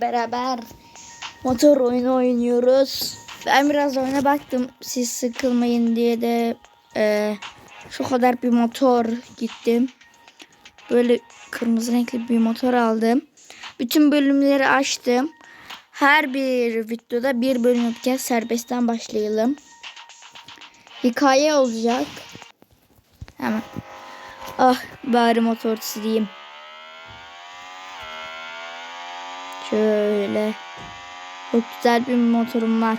beraber motor oyunu oynuyoruz. Ben biraz oyuna baktım siz sıkılmayın diye de e, şu kadar bir motor gittim. Böyle kırmızı renkli bir motor aldım. Bütün bölümleri açtım. Her bir videoda bir bölüm yapacağız. Serbestten başlayalım. Hikaye olacak. Hemen. Ah bari motor sileyim. Şöyle. Çok güzel bir motorum var.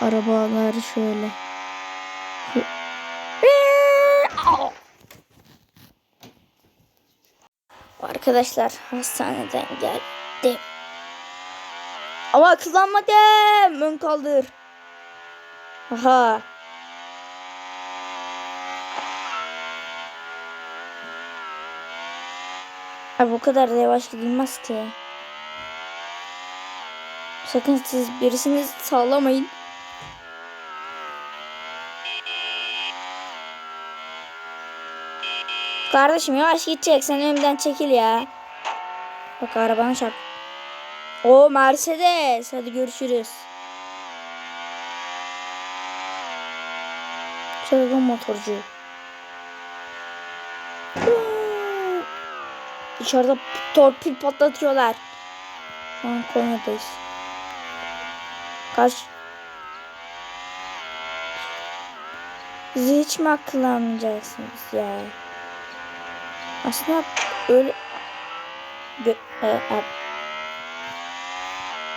Arabalar şöyle. Arkadaşlar hastaneden geldim. Ama kızlanmadım. Ön kaldır. Aha. Abi bu kadar da yavaş gidilmez ki. Sakın siz birisini sağlamayın. Kardeşim yavaş gidecek. Sen önümden çekil ya. Bak arabana çarp. O Mercedes. Hadi görüşürüz. Çılgın motorcu. Dışarıda torpil patlatıyorlar. Şu an Konya'dayız. Kaç? Bizi hiç mi akıllanmayacaksınız ya? Aslında öyle... Gö e, e.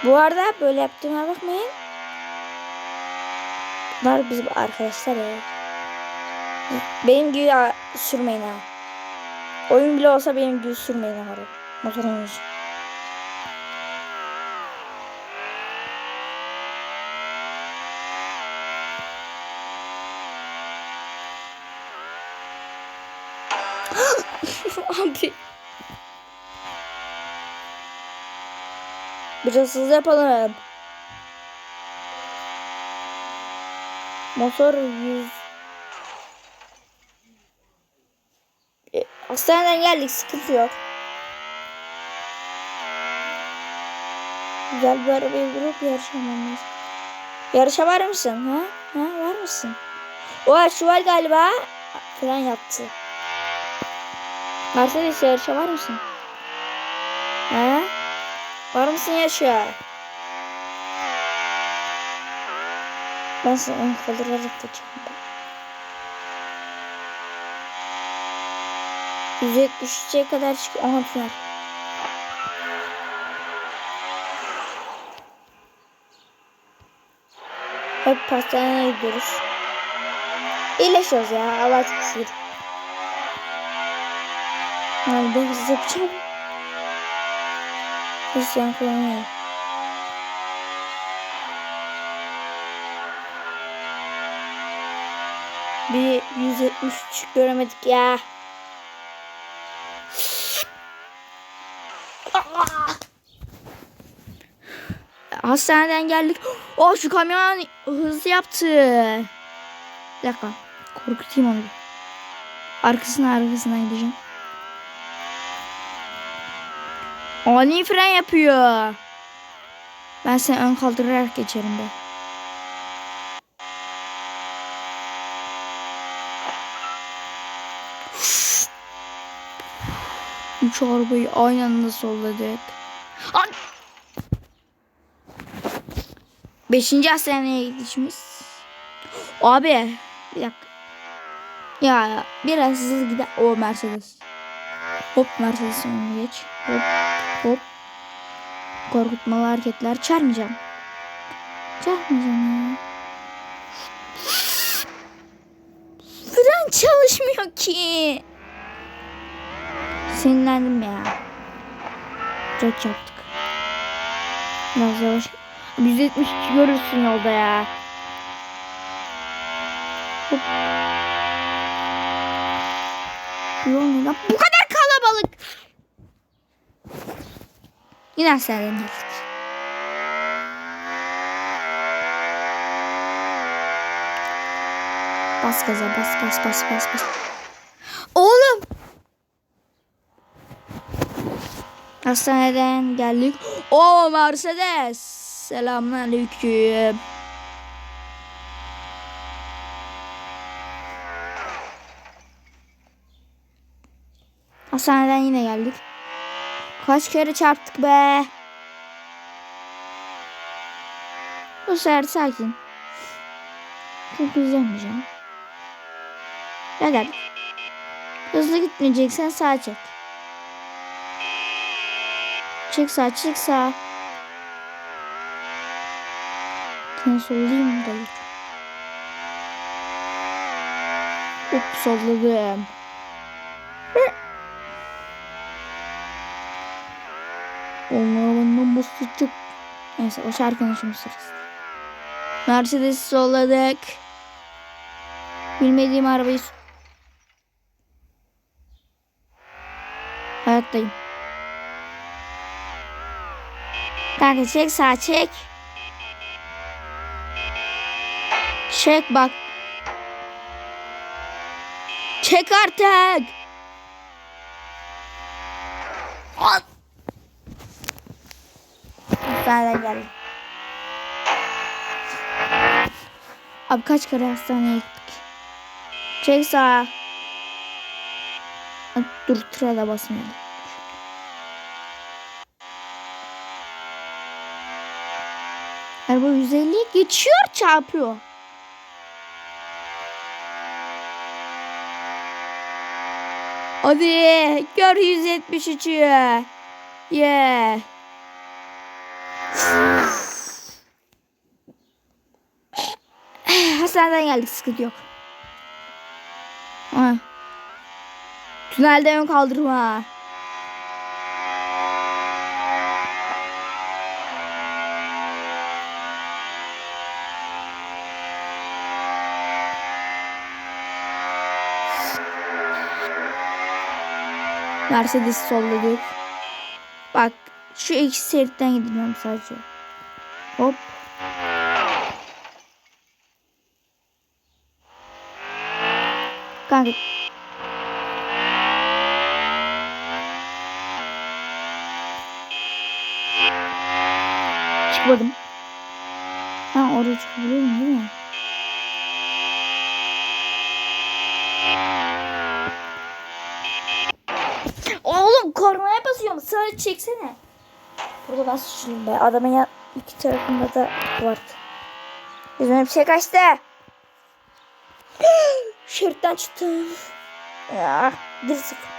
Bu arada böyle yaptığıma bakmayın. Bunlar bizim arkadaşlar ya. Benim gibi sürmeyin ha. Oyun bile olsa benim gibi sürmeyin ha. Motor oyuncu. Abi. Biraz hızlı yapalım. Motor 100 Hastaneden geldik sıkıntı yok. Güzel bir arabayı vurup yarışamam lazım. Yarışa var mısın? Ha? Ha var mısın? O şu var galiba. Fren yaptı. Mercedes yarışa var mısın? Ha? Var mısın yarışa? Ben seni ön kaldırarak geçeceğim. 173'e kadar çık. Aha tünel. Hep pastaneye gidiyoruz. İyileşiyoruz ya. Allah çok şükür. Yani ben hızlı yapacağım. Hristiyan kullanıyor. Bir 173 göremedik ya. Hastaneden geldik. Oh şu kamyon hızlı yaptı. Bir dakika. Korkutayım onu. Arkasına arkasına gideceğim. Ani fren yapıyor. Ben seni ön kaldırarak geçerim be. Üç arabayı aynı anda solladık. Ay! Beşinci hastaneye gidişimiz. Abi bir dakika. Ya biraz hızlı gider. O Mercedes. Hop Mercedes'in önüne geç. Hop hop. Korkutmalı hareketler. Çarmayacağım. Çarmayacağım ya. Fren çalışmıyor ki. Sinirlendim ya. Çok yaptık. Biraz yavaş. 170 görürsün yolda ya. Hop. Bu kadar kalabalık. Yine geldik. Bas gaza bas bas bas bas bas. Oğlum. Hastaneden geldik. O Mercedes. Selamünaleyküm. Hastaneden yine geldik. Kaç kere çarptık be. Bu sefer sakin. Çok üzülmeyeceğim. Gel gel. Hızlı gitmeyeceksen sağ çek. Çek sağ çek sağ. Sen sollayayım da git. Hop solladım. Onlar benden basacak. Neyse o şarkının şimdi sırası. Mercedes'i solladık. Bilmediğim arabayı... Hayattayım. Kanka çek sağ çek. Çek bak. Çek artık. At. Hastaneden geldim. Abi kaç kere hastaneye gittik. Çek sağa. Dur da basmayalım. Araba 150'ye geçiyor çarpıyor. Hadi gör 173'ü. Yeah. Hastaneden geldik sıkıntı yok. Ha. Tünelde ön kaldırma. Mercedes solladık. Bak şu iki şeritten gidiyorum sadece. Hop. Kanka. Çıkmadım. Ha oraya çıkabiliyorum değil mi? Oğlum kornaya basıyorum. Sana çeksene. Burada ben suçluyum be. Adamın ya iki tarafında da var. Yüzüme bir şey kaçtı. Şeritten çıktım. Ya, sıfır.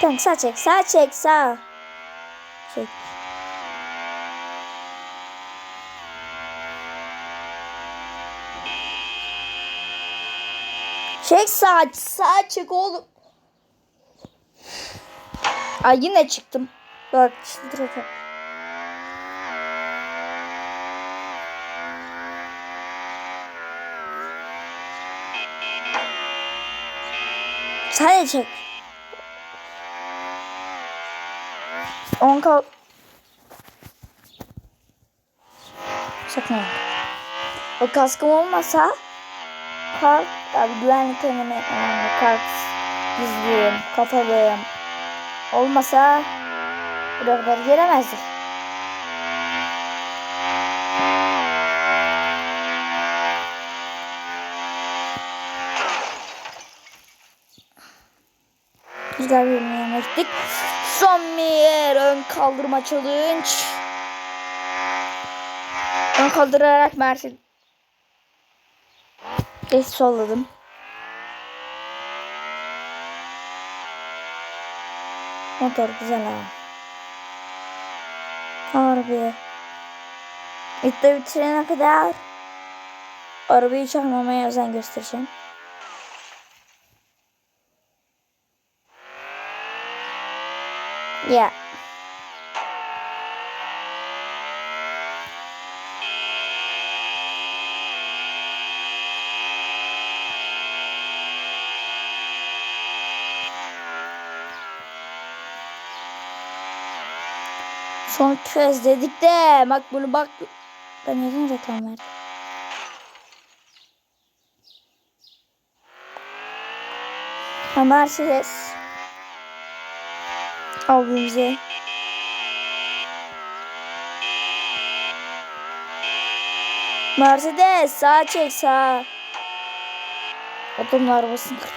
Kanka sağ çek, sağ çek, sağ. Çek. Çek sağ, sağ çek oğlum. Ay yine çıktım. Bak çıldıracağım. Sen de çek. On kal. Sakın. O kaskım olmasa kalk abi güvenlik önlemi önemli. Kalk gizliyim, kafalıyım. Olmasa buraya kadar gelemezdik. Güzel bir yemeğe gittik. Son bir ön kaldırma challenge. Ön kaldırarak Mersin. Geç solladım. Motor güzel ha. Harbi. İlk bitirene kadar arabayı çalmamaya özen göstereceğim. Ya. Son kez dedik de bak bunu bak. Ben neden reklam verdim? Ha Mercedes. Abimize. Mercedes sağa çek sağa. Adamın arabasını kırdık.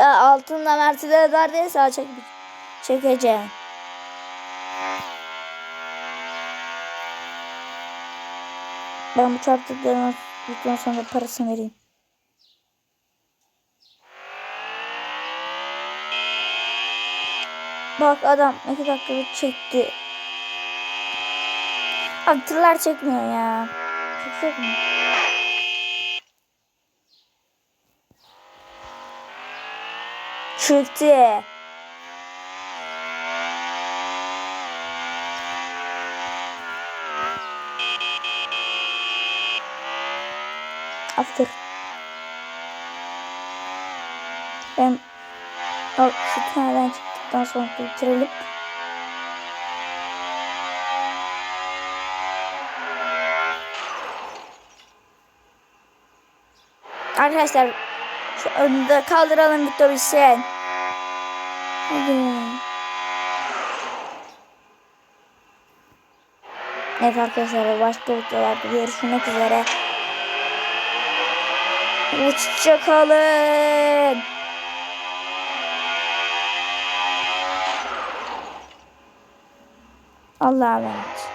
Altında Mercedes var diye sağa çek çekeceğim. Ben bu çarptıklarına lütfen sonra parasını vereyim. Bak adam iki dakika çekti. Abi çekmiyor ya. Çekecek mi? Çekti. After. Ben o şu tünelden çıktıktan sonra bitirelim. Arkadaşlar şu önünde kaldıralım Victor. Hadi. Evet arkadaşlar başka videolarda görüşmek üzere. Hoşçakalın. Allah'a emanet.